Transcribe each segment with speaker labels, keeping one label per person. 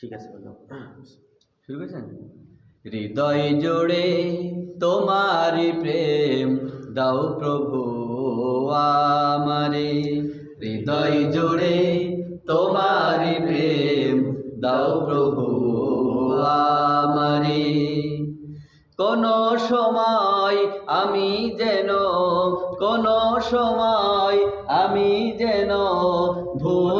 Speaker 1: ঠিক আছে বললাম
Speaker 2: শুরু করেছেন? হৃদয় জোড়ে তোমারি প্রেম, দাও প্রভু আমারে। হৃদয় জোড়ে তোমারি প্রেম, দাও প্রভু আমারে। কোন সময় আমি যেন, কোন সময় আমি যেন ভুলি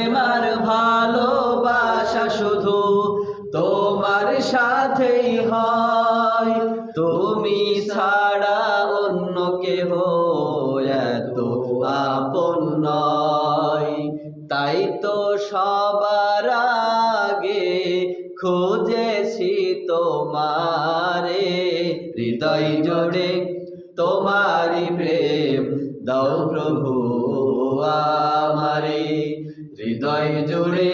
Speaker 2: শুধু তোমার সাথেই হয়। তুমি ছাড়া অন্য কেহ এত আপন নয়। তাই তো সবার আগে খুঁজেছি তোমারে। হৃদয় জোড়ে তোমারি প্রেম দাও প্রভু আমারে। হৃদয় জুড়ে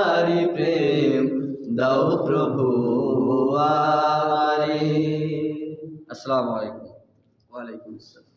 Speaker 2: প্রভু আমারে আসসালামু আলাইকুম ওয়ালাইকুম আসসালাম